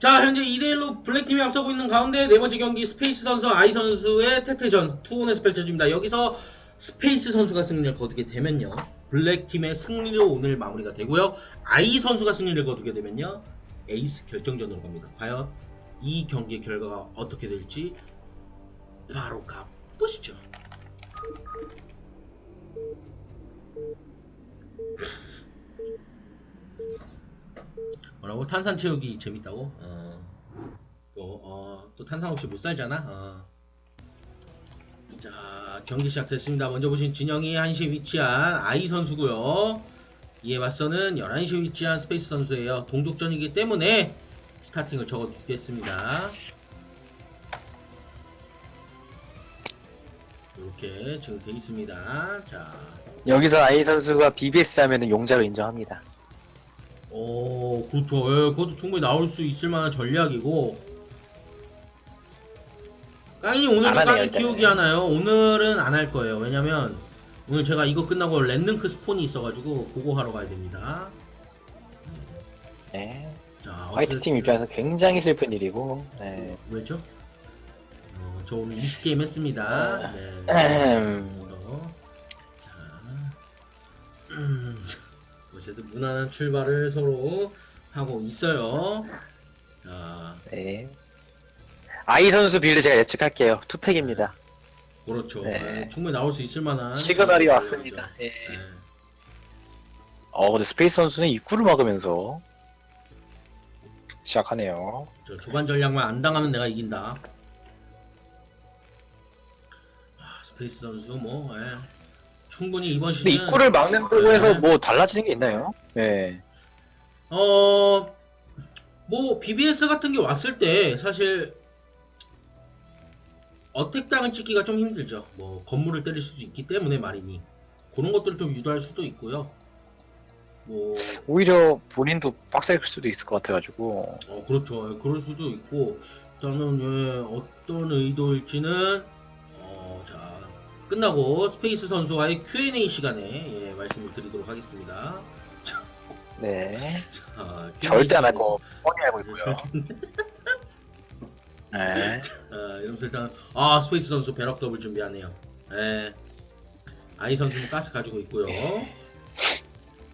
자, 현재 2대1로 블랙팀이 앞서고 있는 가운데 네 번째 경기 스페이스 선수 아이 선수의 태태전 투혼에서 펼쳐집니다. 여기서 스페이스 선수가 승리를 거두게 되면요. 블랙팀의 승리로 오늘 마무리가 되고요. 아이 선수가 승리를 거두게 되면요. 에이스 결정전으로 갑니다. 과연 이 경기의 결과가 어떻게 될지 바로 가보시죠. 뭐라고? 탄산 채우기 재밌다고? 어. 또, 탄산 없이 못 살잖아? 어. 자, 경기 시작됐습니다. 먼저 보신 진영이 1시에 위치한 아이 선수고요 이에 맞서는 11시에 위치한 스페이스 선수예요. 동족전이기 때문에 스타팅을 적어두겠습니다. 이렇게 지금 돼 있습니다. 자, 여기서 아이 선수가 BBS 하면은 용자로 인정합니다. 오, 그렇죠. 예, 그것도 충분히 나올 수 있을 만한 전략이고. 깡이 오늘도 안 하네요, 깡이 일단은. 키우기 하나요? 오늘은 안 할 거예요. 왜냐면 오늘 제가 이거 끝나고 랜능크 스폰이 있어가지고 그거 하러 가야 됩니다. 네. 자, 화이트 어쨌든- 팀 입장에서 굉장히 슬픈 일이고. 네. 왜죠? 어, 저 오늘 20게임 했습니다. 아. 네. 음. 그래서, 자, 음, 어쨌든 무난한 출발을 서로 하고 있어요. 자, 네. 아이 선수 빌드 제가 예측할게요. 투팩입니다. 그렇죠. 네. 네, 충분히 나올 수 있을 만한 시그널이 그런 왔습니다. 예. 네. 어, 근데 스페이스 선수는 입구를 막으면서 시작하네요. 저 주간 전략만 안 당하면 내가 이긴다. 아, 스페이스 선수 뭐 예. 충분히 이번 근데 시즌 입구를 막는다고 해서 네. 뭐 달라지는 게 있나요? 네. 어, 뭐, BBS 같은 게 왔을 때, 사실, 어택당을 찍기가 좀 힘들죠. 뭐, 건물을 때릴 수도 있기 때문에 말이니. 그런 것들을 좀 유도할 수도 있고요. 뭐, 오히려 본인도 빡셀 수도 있을 것 같아가지고. 어, 그렇죠. 예, 그럴 수도 있고, 일단은, 예, 어떤 의도일지는, 어, 자, 끝나고 스페이스 선수와의 Q&A 시간에, 예, 말씀을 드리도록 하겠습니다. 네. 자, 절대 안 할 거 뻔히 알고 있고요. 네. 아, 이러면서 일단 아 스페이스 선수 배럭 더블 준비하네요. 예. 아이 선수는 가스 가지고 있고요.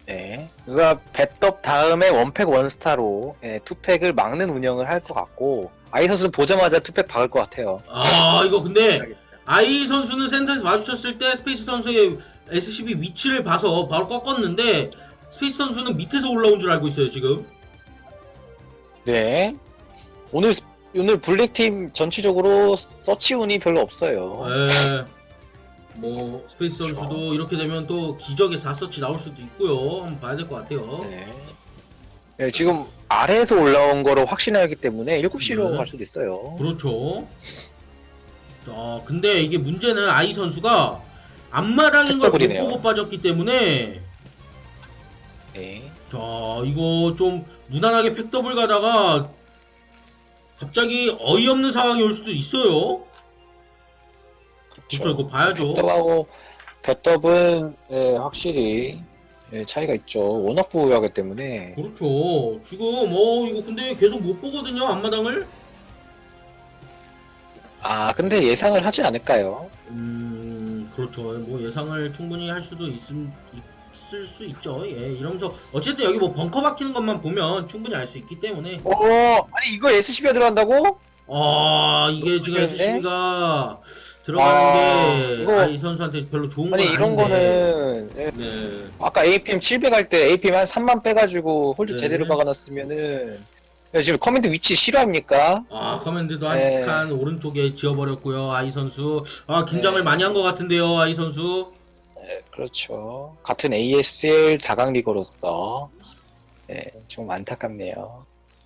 네. 그가 배떡 다음에 원팩 원스타로 예, 투팩을 막는 운영을 할 것 같고 아이 선수는 보자마자 투팩 박을 것 같아요. 아 이거 근데 아이 선수는 센터에서 마주쳤을 때 스페이스 선수의 SCB 위치를 봐서 바로 꺾었는데 스페이스 선수는 밑에서 올라온 줄 알고 있어요 지금. 네. 오늘 스- 오늘 블랙팀 전체적으로 서치 운이 별로 없어요. 예. 뭐 스페이스 선수도 이렇게 되면 또 기적의 4서치 나올 수도 있고요. 한번 봐야 될 것 같아요. 네. 네, 지금 아래에서 올라온 거로 확신하기 때문에 7시로 네. 갈 수도 있어요. 그렇죠. 자, 근데 이게 문제는 아이 선수가 앞마당인 걸 못. 보고 빠졌기 때문에 네. 자, 이거 좀 무난하게 팩더블 가다가 갑자기 어이없는 상황이 올 수도 있어요. 그렇죠, 이거 봐야죠. 볕덥하고 볕덥은 예, 확실히 예, 차이가 있죠. 워낙 부유하기 때문에 그렇죠. 지금 어 이거 근데 계속 못 보거든요 앞마당을. 아 근데 예상을 하지 않을까요? 음, 그렇죠. 뭐 예상을 충분히 할 수도 있음, 있을 수 있죠. 예, 이러면서 어쨌든 여기 뭐 벙커 박히는 것만 보면 충분히 알 수 있기 때문에 오 아니 이거 SCB가 들어간다고? 아 이게 지금 그런데? SCB가 들어가는 아, 게 이거- 아이 선수한테 별로 좋은 건 아니 이런 아닌데. 거는 예, 네. 아까 APM 700 할 때 APM 한 3만 빼가지고 홀드 네. 제대로 박아놨으면은 야, 지금 커맨드 위치 싫어합니까? 아 커맨드도 네. 한칸 오른쪽에 지어버렸고요 아이 선수. 아 긴장을 네. 많이 한 것 같은데요 아이 선수. 네, 그렇죠. 같은 ASL 다강 리거로서 예, 좀 안타깝네요.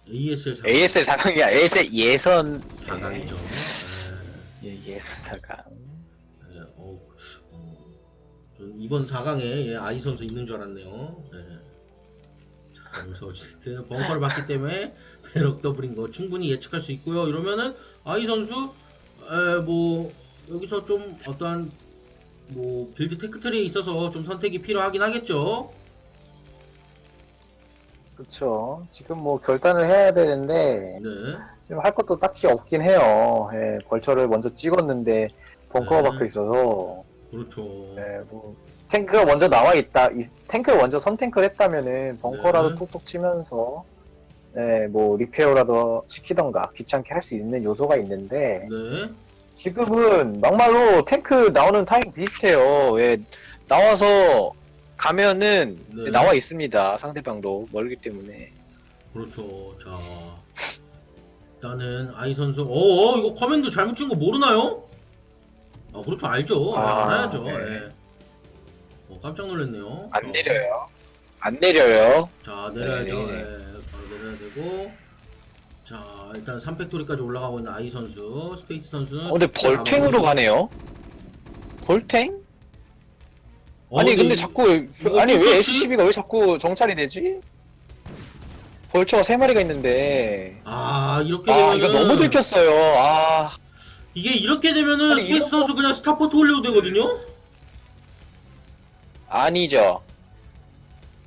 ASL 4, ASL 4강이야. ASL 예선 4강이죠. 예, 예선 4강. 예, 어, 어, 전 이번 4강에 예, 아이 선수 있는 줄 알았네요. 예. 어쨌든 벙커를 봤기 때문에 배럭 더블인 거 충분히 예측할 수 있고요. 이러면은 아이 선수 에, 뭐 여기서 좀 어떠한 뭐 빌드 테크트리에 있어서 좀 선택이 필요하긴 하겠죠. 그렇죠. 지금 뭐 결단을 해야 되는데 네. 지금 할 것도 딱히 없긴 해요. 예, 벌처를 먼저 찍었는데 벙커가 네. 박혀 있어서 그렇죠. 예, 뭐 탱크가 먼저 나와 있다. 이, 탱크를 먼저 선탱크를 했다면은 벙커라도 네. 톡톡 치면서 예, 뭐 리페어라도 시키던가 귀찮게 할 수 있는 요소가 있는데 네. 지금은 막말로 탱크 나오는 타임 비슷해요. 예, 나와서 가면은 네. 나와 있습니다. 상대방도 멀기 때문에. 그렇죠. 자. 일단은 아이 선수. 어, 어 이거 커맨드 잘못 친거 모르나요? 아, 그렇죠. 알죠. 아, 알아야죠. 네. 예. 어, 깜짝 놀랐네요. 안 어, 내려요. 안 내려요. 자, 내려야죠. 네. 예. 바로 내려야 되고. 자, 일단 3팩토리까지 올라가고 있는 아이 선수, 스페이스 선수는. 어, 근데 벌탱으로 가네요. 벌탱? 어, 아니 근데 이- 자꾸 이거 아니 왜 똑같이? SCB가 왜 자꾸 정찰이 되지? 벌처가 세 마리가 있는데 아, 이렇게 아 되면은. 이거 너무 들켰어요. 아 이게 이렇게 되면은 아니, 스페이스 이런 선수 그냥 스타포트 올려도 되거든요? 아니죠.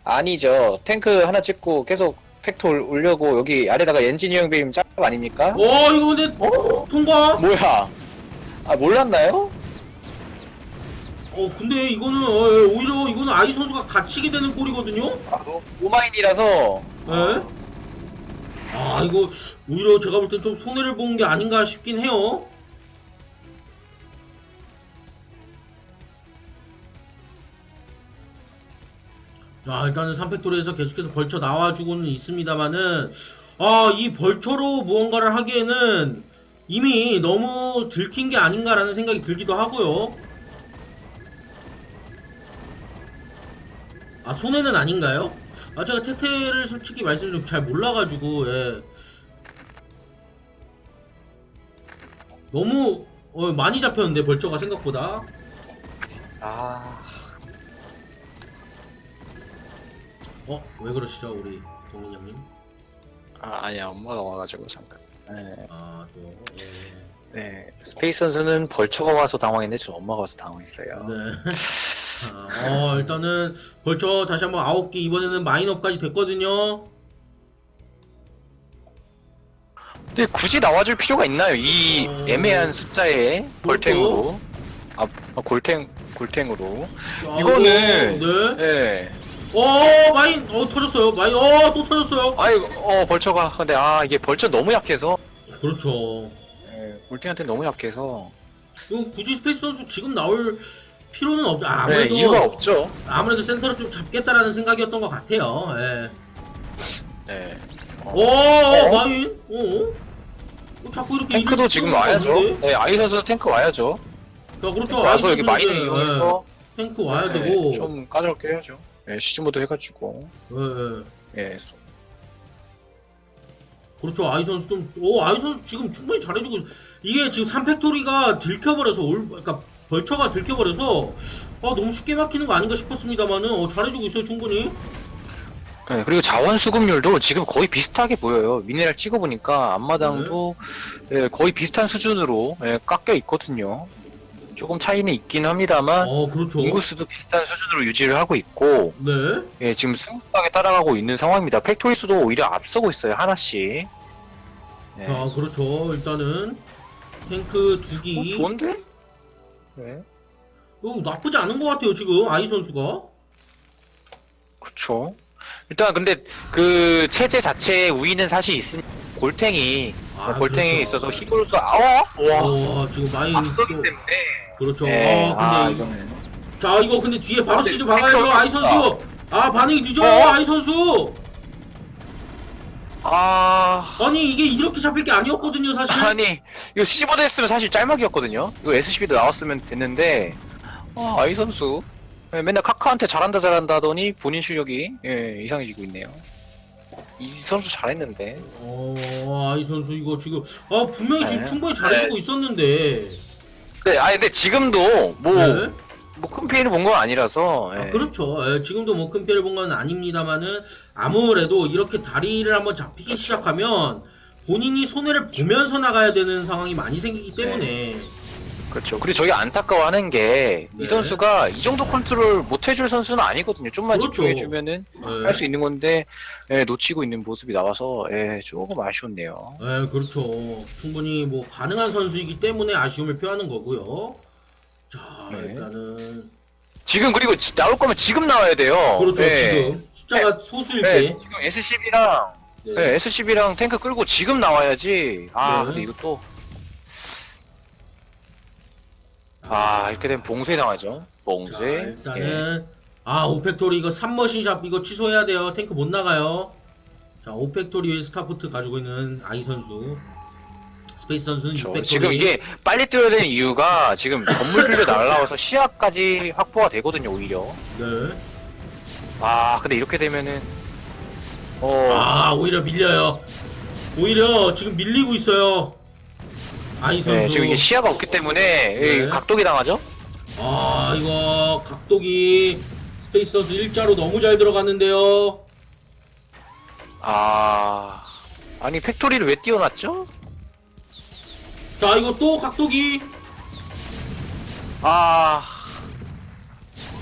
아니죠. 탱크 하나 찍고 계속 팩토 올- 올려고 여기 아래다가 엔지니어링 베임 짝 아닙니까? 어, 이거 근데 어? 통과? 뭐야? 아 몰랐나요? 어 근데 이거는 어, 예, 오히려 이거는 아이 선수가 갇히게 되는 꼴이거든요. 아, 노- 노마인이라서 네. 아 이거 오히려 제가 볼 땐 좀 손해를 본 게 아닌가 싶긴 해요. 자 일단은 3팩토리에서 계속해서 벌쳐 나와주고는 있습니다만은 아이 벌처로 무언가를 하기에는 이미 너무 들킨 게 아닌가라는 생각이 들기도 하고요. 아 손해는 아닌가요? 아 제가 테테를 솔직히 말씀드리면 잘 몰라가지고 예. 너무 어, 많이 잡혔는데 벌처가 생각보다 아 어 왜 그러시죠 우리 동민 형님? 아, 아니야 엄마가 와가지고 잠깐. 네. 아또 예. 네. 스페이스 선수는 벌처가 와서 당황했는데 저 엄마가 와서 당황했어요. 네. 자, 어 일단은 벌처 다시 한번 아홉 개 이번에는 마인업까지 됐거든요. 근데 굳이 나와줄 필요가 있나요? 이 어, 애매한 숫자에 벌탱으로. 아, 아, 골탱, 골탱으로. 자, 이거는- 이거, 네. 예. 어 마인 어 터졌어요. 마인 어 또 터졌어요. 아이, 어, 벌처가. 근데 아, 이게 벌처 너무 약해서. 그렇죠. 예, 골탱한테 너무 약해서. 이거 굳이 스페이스 선수 지금 나올 필요는 없. 아, 네, 아무래도 이유가 없죠. 아무래도 센터를 좀 잡겠다라는 생각이었던 것 같아요. 예. 네. 어, 오, 어? 마인. 어? 어, 자꾸 이렇게 탱크도 지금 와야죠. 없는데? 네, 아이 선수 탱크 와야죠. 자, 그렇죠. 와서 여기 마인을 이용해서. 예, 탱크 와야 네, 되고. 좀 까다롭게 해야죠. 예, 시즈모드 해가지고. 예, 예. 예, 소- 그렇죠. 아이 선수 좀, 오, 아이 선수 지금 충분히 잘해주고, 있- 이게 지금 3팩토리가 들켜버려서, 올, 그러니까 벌처가 들켜버려서, 아, 너무 쉽게 막히는 거 아닌가 싶었습니다만은, 어, 잘해주고 있어요, 충분히. 네, 그리고 자원 수급률도 지금 거의 비슷하게 보여요. 미네랄 찍어보니까 앞마당도 예, 거의 비슷한 수준으로 예, 깎여 있거든요. 조금 차이는 있긴 합니다만 어, 그렇죠. 인구수도 비슷한 수준으로 유지를 하고 있고 네. 예, 지금 승승하게 따라가고 있는 상황입니다. 팩토리 수도 오히려 앞서고 있어요. 하나씩. 예. 자, 그렇죠. 일단은, 탱크 두 기. 어, 좋은데? 네. 어, 나쁘지 않은 것 같아요, 지금, 아이 선수가. 그렇죠. 일단 근데 그 체제 자체에 우위는 사실 있습니다. 골탱이 아, 골탱이 그렇죠. 있어서 히브루스 아와 와 어, 지금 마인. 앞서기 또- 때문에 그렇죠. 예, 아, 아, 근데. 이거는 자, 이거 근데 뒤에 바로 아, 시즈 박아야죠, 탱크가 아이 선수. 아, 반응이 늦어, 어? 아이 선수. 아 아니, 이게 이렇게 잡힐 게 아니었거든요, 사실. 아니 이거 시즈보드 했으면 사실 짤막이었거든요. 이거 SCB도 나왔으면 됐는데 아, 아이 선수 예, 맨날 카카한테 잘한다 잘한다 하더니 본인 실력이 예, 이상해지고 있네요. 이 선수 잘했는데 어, 아이 선수 이거 지금 아 분명히 지금 네. 충분히 잘해주고 있었는데. 네, 아니 근데 지금도 뭐 네. 뭐큰 피해를 본 건 아니라서 아, 예. 그렇죠. 예, 지금도 뭐 큰 피해를 본 건 아닙니다만은 아무래도 이렇게 다리를 한번 잡히기 그렇죠. 시작하면 본인이 손해를 보면서 나가야 되는 상황이 많이 생기기 때문에. 그렇죠. 그리고 저희 안타까워하는 게 이 네. 선수가 이 정도 컨트롤 못 해줄 선수는 아니거든요. 좀만 그렇죠. 집중해주면은 네. 할 수 있는 건데 예, 놓치고 있는 모습이 나와서 예, 조금 아쉬웠네요. 네, 그렇죠. 충분히 뭐 가능한 선수이기 때문에 아쉬움을 표하는 거고요. 자, 네. 일단은 지금 그리고 지- 나올 거면 지금 나와야 돼요. 그렇죠. 예. 지금 숫자가 소수일 네, 때. 지금 SCB랑 네. 네, SCB랑 탱크 끌고 지금 나와야지. 아, 네. 근데 또. 아, 이렇게 되면 봉쇄 당하죠. 자, 봉쇄. 예. 일단은 아 오펙토리 이거 3머신 샵 이거 취소해야 돼요. 탱크 못 나가요. 자 오펙토리 스타포트 가지고 있는 아이 선수. 스페이스 선수는 그렇죠. 600토리. 지금 이게 빨리 뛰어야 되는 이유가 지금 건물들도 날라와서 시야까지 확보가 되거든요, 오히려. 네. 아, 근데 이렇게 되면은. 어, 아 오히려 밀려요. 오히려 지금 밀리고 있어요. 아이 선수. 네, 지금 이게 시야가 없기 때문에 네. 이 각도기 당하죠? 아 이거 각도기 스페이스 선수 일자로 너무 잘 들어갔는데요. 아. 아니, 팩토리를 왜 띄워놨죠? 자 이거 또 각도기. 아.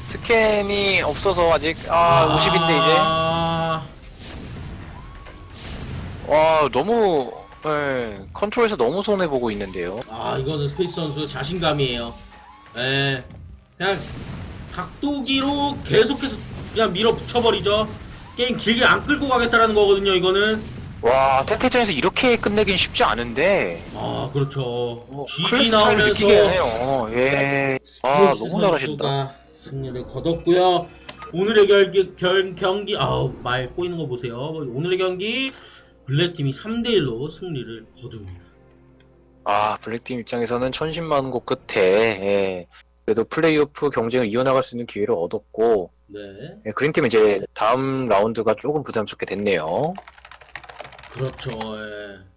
스캔이 없어서 아직, 아, 50인데 이제. 아, 와, 너무, 예, 컨트롤에서 너무 손해 보고 있는데요. 아 이거는 스페이스 선수 자신감이에요. 예. 그냥 각도기로 계속해서 그냥 밀어붙여버리죠. 게임 길게 안 끌고 가겠다라는 거거든요, 이거는. 와, 태태전에서 이렇게 끝내긴 쉽지 않은데. 아, 그렇죠. 어, GG 클래스 차이를 나오면서 느끼게 하네요. 예. 아, 스페이스 너무 잘하신다. 선수가 승리를 거뒀고요. 오늘의 결기, 결, 경기, 아우, 말 꼬이는 거 보세요. 오늘의 경기, 블랙팀이 3대1로 승리를 거둡니다. 아, 블랙팀 입장에서는 천신만 고 끝에, 예. 그래도 플레이오프 경쟁을 이어나갈 수 있는 기회를 얻었고, 네. 예, 그린팀은 이제 다음 라운드가 조금 부담스럽게 됐네요. 그렇죠. 예.